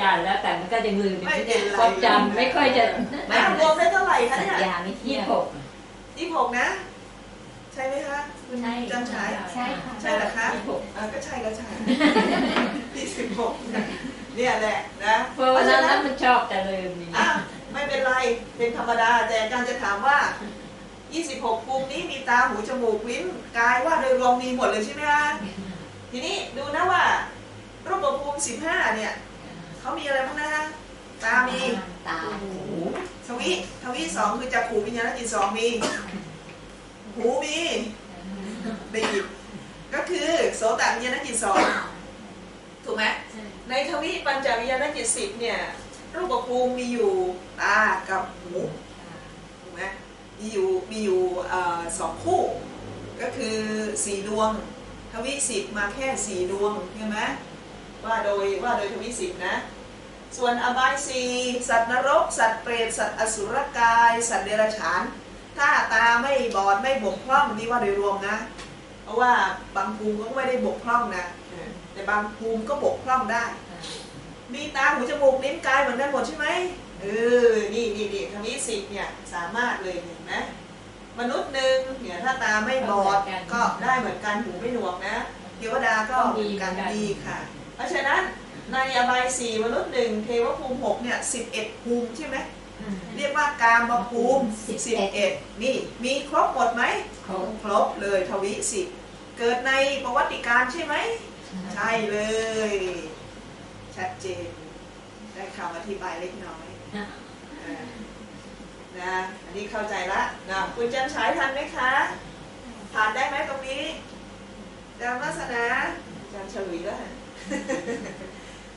จารย์แล้วแต่มันก็ยังลืมอยู่ไม่ที่เป็เนี่ยนไร ความจำไม่ค่อยจะอะรวมได้เท่าไหร่คะสัญเนี่ยญาไม่เที่ยี่ยสิงบหก ยี่สิบหกนะ ใช่ไหมคะคุณใช่ จันฉาย ใช่ค่ะ ใช่เหรอคะยี่สิบหก อ่าก็ใช่ก็ใช่ ยี่สิบหกเนี่ยแหละนะเพราะว่านั้นนั้นมันชอบแต่ลืมนี่อะไม่เป็นไรเป็นธรรมดา แต่อาจารย์จะถามว่า 26ภูมินี้มีตาหูจมูกลิ้นกายว่าโดยรวมมีหมดเลยใช่ไหมคะทีนี้ดูนะว่ารูปภูมิ 15 เนี่ย เขามีอะไรบ้างนะตามีตาหูทวิทวิสองคือจักขูวิญญาณจิตสองมี หูมีได้ยินก็คือโสตวิญญาณจิตสองถูกไหมในทวิปัญจวิญญาณจิตสิบเนี่ยรูปภูมิมีอยู่ตากับหูถูกไหมมีอยู่มีอยู่เอ่อสองคู่ ก็คือสี่ดวง ทวิสิบมาแค่สี่ดวงใช่ไหม ว่าโดยว่าโดยทวิสิบนะ ส่วนอบายสีสัตว์นรก สัตว์เปรตสัตว์อสุรกาย สัตว์เดรัจฉาน ถ้าตาไม่บอดไม่บกพร่องนี่ว่าโดยรวมนะ เพราะว่าบางภูมิก็ไม่ได้บกพร่องนะเออแต่บางภูมิก็บกพร่องได้ มีตาหูจมูกลิ้นกายเหมือนกันหมดใช่ไหมเออ นี่นี่นี่ทวีสิบเนี่ยสามารถเลยเห็นไหมมนุษย์หนึ่งเนี่ยถ้าตาไม่บอดก็ได้เหมือนกันหูไม่หนวกนะเทวดาก็เหมือนกันดีค่ะเพ ราะฉะนั้นในอบายสี่มนุษย์หนึ่งเทวภูมิหกเนี่ยสิบเอ็ดภูมิใช่ไหมเรียกว่ากามภูมิสิบเอ็ดนี่มีครบหมดไหมเขาครบเลยทวิสิบเกิดในประวัติการใช่ไหมใช่เลย ชัดเจน ได้คำอธิบายเล็กน้อยอ่านะอันนี้เข้าใจละนะคุณจันฉายทันไหมคะผ่านได้ไหมตรงนี้จำลักษณะอาจารย์ฉลุยแล้วฮะ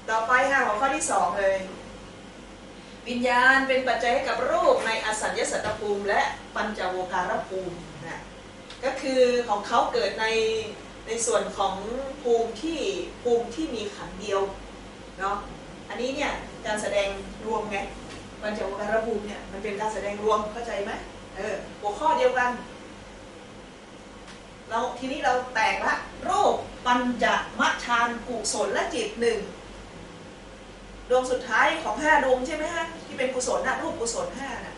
ต่อไปค่ะหัวข้อที่สองเลย วิญญาณเป็นปัจจัยให้กับรูปในอสัญญสัตตภูมิ และปัญจโวการภูมินะก็คือของเขาเกิดในในส่วนของภูมิที่ภูมิที่มีขันเดียวเนาะอันนี้เนี่ยการแสดงรวมไงปัญจโวการภูมิเนี่ยมันเป็นการแสดงรวมเข้าใจไหมเออหัวข้อเดียวกันเราทีนี้เราแตกละรูป ปัญจมัชฌานกุศลและจิตหนึ่งดวงสุดท้ายของห้าดวงใช่ไหมฮะที่เป็นกุศลนะรูปกุศลห้านะ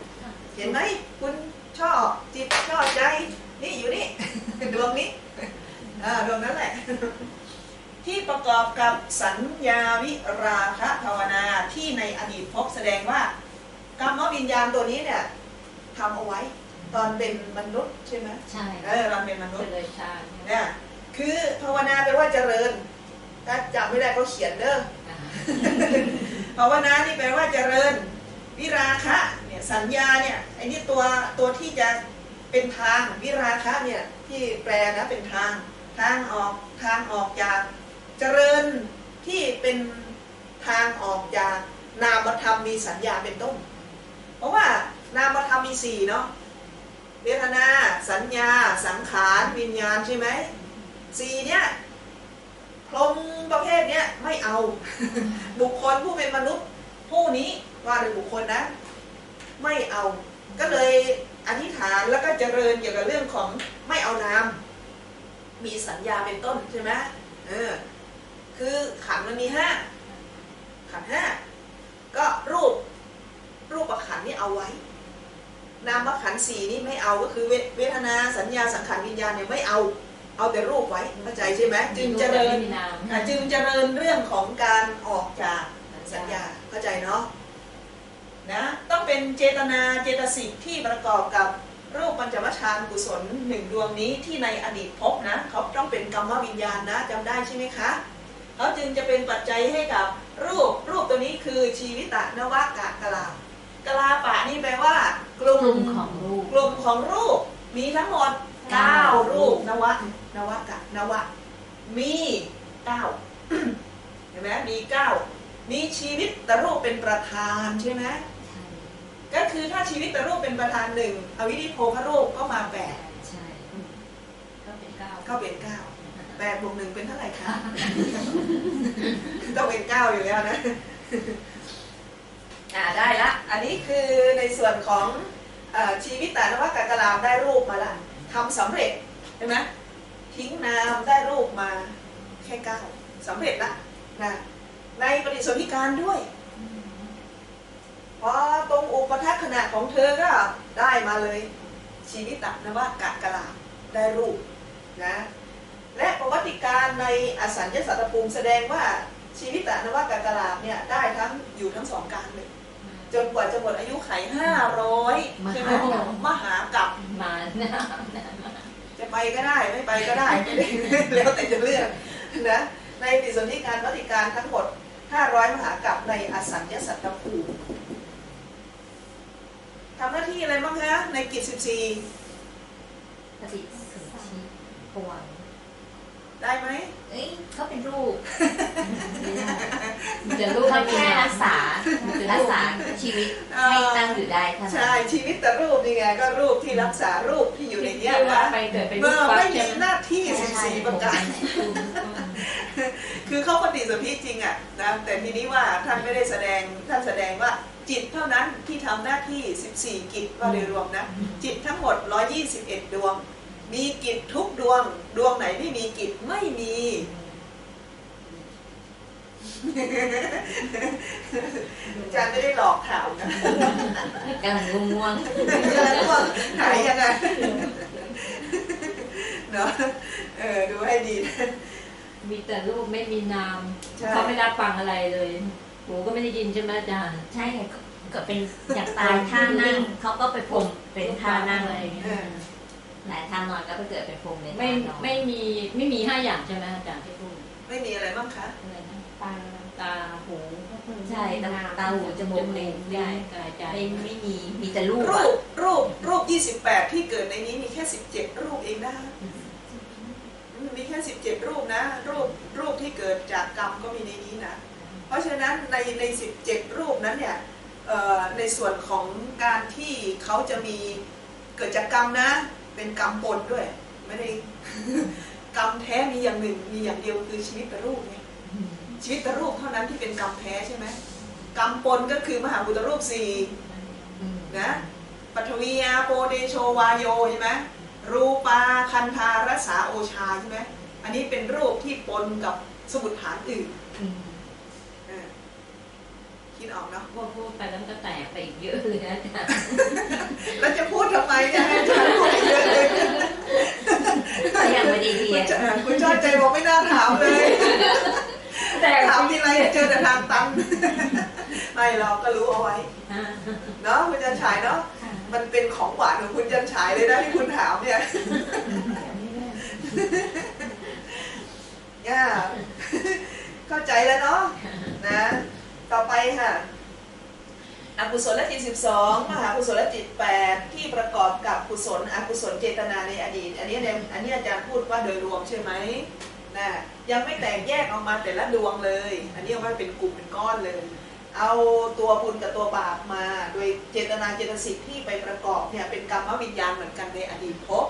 เห็นไหมคุณชอบจิตชอบใจ นี่อยู่นี่ดวงนี้อ่าดวงนั้นแหละ ที่ประกอบกับสัญญาวิราคะภาวนาที่ในอดีตพบแสดงว่ากรรมวิญญาณตัวนี้เนี่ยทำเอาไว้ ตอนเป็นมนุษย์ใช่ไหมใช่เออตอนเป็นมนุษเป็ย์นเลยชาญเนี่ย คือภาวนาแปลว่าเจริญ ถ้าจำไม่ได้ก็เขียนเด้อภาวนานี่แปลว่าเจริญ วิราคะเนี่ยสัญญาเนี่ยไอ้นี่ตัวตัวที่จะเป็นทางวิราคะเนี่ยที่แปลนะเป็นทางทางออกทางออกจากเจริญที่เป็นทางออกจากนามธรรมมีสัญญาเป็นต้น เพราะว่านามธรรมมีสี่เนาะเวทนา สัญญา สังขาร วิญญาณใช่ไหม สี่เนี่ยพรหมประเภทเนี้ยไม่เอา บุคคลผู้เป็นมนุษย์ ผู้นี้ว่าโดยบุคคลนะ ไม่เอา ก็เลยอธิษฐานแล้วก็เจริญเกี่ยวกับเรื่องของไม่เอานามมีสัญญาเป็นต้นใช่ไหมเออคือขันมันมีห้าขันห้าก็รูปรูปประขันนี่เอาไว้ นามขันสี่นี่ไม่เอาก็คือเวเวทนาสัญญาสังขารวิญญาณเนี่ยไม่เอา เอาแต่รูปไว้เข้าใจใช่ไหมจึงเจริญมีนามอะจึงเจริญเรื่องของการออกจากสัญญาเข้าใจเนาะนะต้องเป็นเจตนาเจตสิกที่ประกอบกับรูปปัญจวัชฌานกุศลหนึ่งดวงนี้ที่ในอดีตพบนะเขาต้องเป็นกรรมวิญญาณนะจำได้ใช่ไหมคะเขาจึงจะเป็นปัจจัยให้กับรูปรูปตัวนี้คือชีวิตะนวากะกะลากะลาปะนี่แปลว่ากลุ่กลุ่มของรูปกลุ่มของรูปมีทั้งหมด เก้า9รูปนวะนวกะนวะ มีเก้าเห็นไหมมีเก้ามีชีวิตแต่รูปเป็นประธานใช่ไหมก็คือถ้าชีวิตแต่รูปเป็นประธานหนึ่งอวิธิโภครูปก็มาแปดใช่ก็เป็นเก้าก็เป็นเก้าแปดบวกหนึ่งเป็นเท่าไหร่คะต้องเป็นเก้าอยู่แล้วนะอ่าได้ละ อันนี้คือในส่วนของเออชีวิตแต่นวากากลามได้รูปมาละ ทำสำเร็จใช่ไหมทิ้งนามได้รูปมาแค่เก้าสำเร็จละนะในปฏิสนธิการด้วยพอตรงอุปทัศขณะของเธอก็ได้มาเลยชีวิตตันวากะกะลาได้รูปนะและประวัติการในอสัญญสัตตภูมิแสดงว่าชีวิตตนวากะกะลาเนี่ยได้ทั้งอยู่ทั้งสองการเลยจนกว่าจะหมดอายุไขห้าร้อยใช่ไหมมหากรัปมหน้า จะไปก็ได้ไม่ไปก็ได้แล้วแต่จะเลือกนะในปฏิสนธิการวัติการทั้งหมด 500 มหากรัปในอสัญญสัตตภูมิทำหน้าที่อะไรบ้างคะในกิจ 14ปฏิสนธิผวังค์ได้ไหมเอ้ยเขาเป็นรูปมันจะรูปเขาไม่มีแค่นามรักษา รักษาชีวิตให้ตั้งอยู่ได้เท่านั้นใช่ชีวิตแต่รูปนี่ไงก็รูปที่รักษารูปที่อยู่ในเนี้ยที่ว่านะไปเกิดเป็นเมื่ลูอกฟักไม่มีใช่ไหมหน้าที่ใช่ใช่14ประการคือเขาปฏิสนธิจริงอะนะแต่ทีนี้ว่าท่านไม่ได้แสดงท่านแสดงว่าจิตเท่านั้นที่ทำหน้าที่ 14 กิจว่าโดยรวมนะ จิตทั้งหมด 121 ดวง มีกิจทุกดวง ดวงไหนไม่มีกิจไม่มี อาจารย์ไม่ได้หลอกถามนะกำลังง่วงเจอแล้วว่าหายยังไงเนาะเออดูให้ดีนะมีแต่รูปไม่มีนามใช่เขาไม่รับฟังอะไรเลยหูก็ไม่ได้ยินใช่ไหมอาจารย์ๆใช่ไงก็ก็เป็นอย่างตายท่านั่งเขาก็ไปพรมเป็นท่านั่งอะไรอย่างเงี้ยเออหลายท่านอนก็ไปเกิดเป็นพรมในไม่ท่านอนไม่มีไม่มีห้าอย่างใช่ไหมอาจารย์ที่พูดไม่มีอะไรบ้างคะอะไรนะตาตาหูใช่ตาตาหูจมูกลิ้นกายกายใจไม่ไม่มีมีแต่รูปรูอะปรูปรูป28ที่เกิดในนี้มีแค่17รูปเองนะอืมมีแค่17รูปนะ รูปรูปที่เกิดจากกรรมก็มีในนี้นะ เพราะฉะนั้นในใน17รูปนั้นเนี่ยเอ่อในส่วนของการที่เขาจะมีเกิดจากกรรมนะ เป็นกรรมปนด้วย ไม่ได้กรรมแท้มีอย่างหนึ่งมีอย่างเดียวคือชีวิตรูปไง ชีวิตรูปเท่านั้นที่เป็นกรรมแท้ใช่ไหมกรรมปนก็คือมหาบุตรรูปสี่อืมนะปัทวีอาโปเดโชวายโยใช่ไหมรูปาคันธารสาโอชาใช่ไหมอันนี้เป็นรูปที่ปนกับสมุดฐานอื่นอืมเออคิดออกเนาะพวกพูดไปแล้วมันก็แตกไปอีกเยอะเลยนะอาจารย์แล้วจะพูดทำไมเนี่ยให้อาจารย์พูดเยอะเลย ก็ยังไม่ได้เรียน คุณจคุณจ้อยใจบอกไม่น่าถามเลย แต่ ถามทีไรเจอแต่ทางตันไม่เราก็รู้เอาไว้ เนาะคุณจันฉายเนาะ มันเป็นของหวานของคุณจันฉายเลยนะที่คุณถามเนี่ยย่าเข้าใจแล้วเนาะ นะ ต่อไปค่ะอกุศลจิต 12 มหากุศลจิต 8 ที่ประกอบกับกุศลอกุศลเจตนาในอดีต อันนี้เนี่ยอันนี้อาจารย์พูดว่าโดยรวมใช่ไหม นะยังไม่แตกแยกออกมาแต่ละดวงเลย อันนี้เอาไว้เป็นกลุ่มเป็นก้อนเลย เอาตัวบุญกับตัวบาปมา โดยเจตนาเจตสิกที่ไปประกอบเนี่ยเป็นกรรมวิญญาณเหมือนกันในอดีตภพ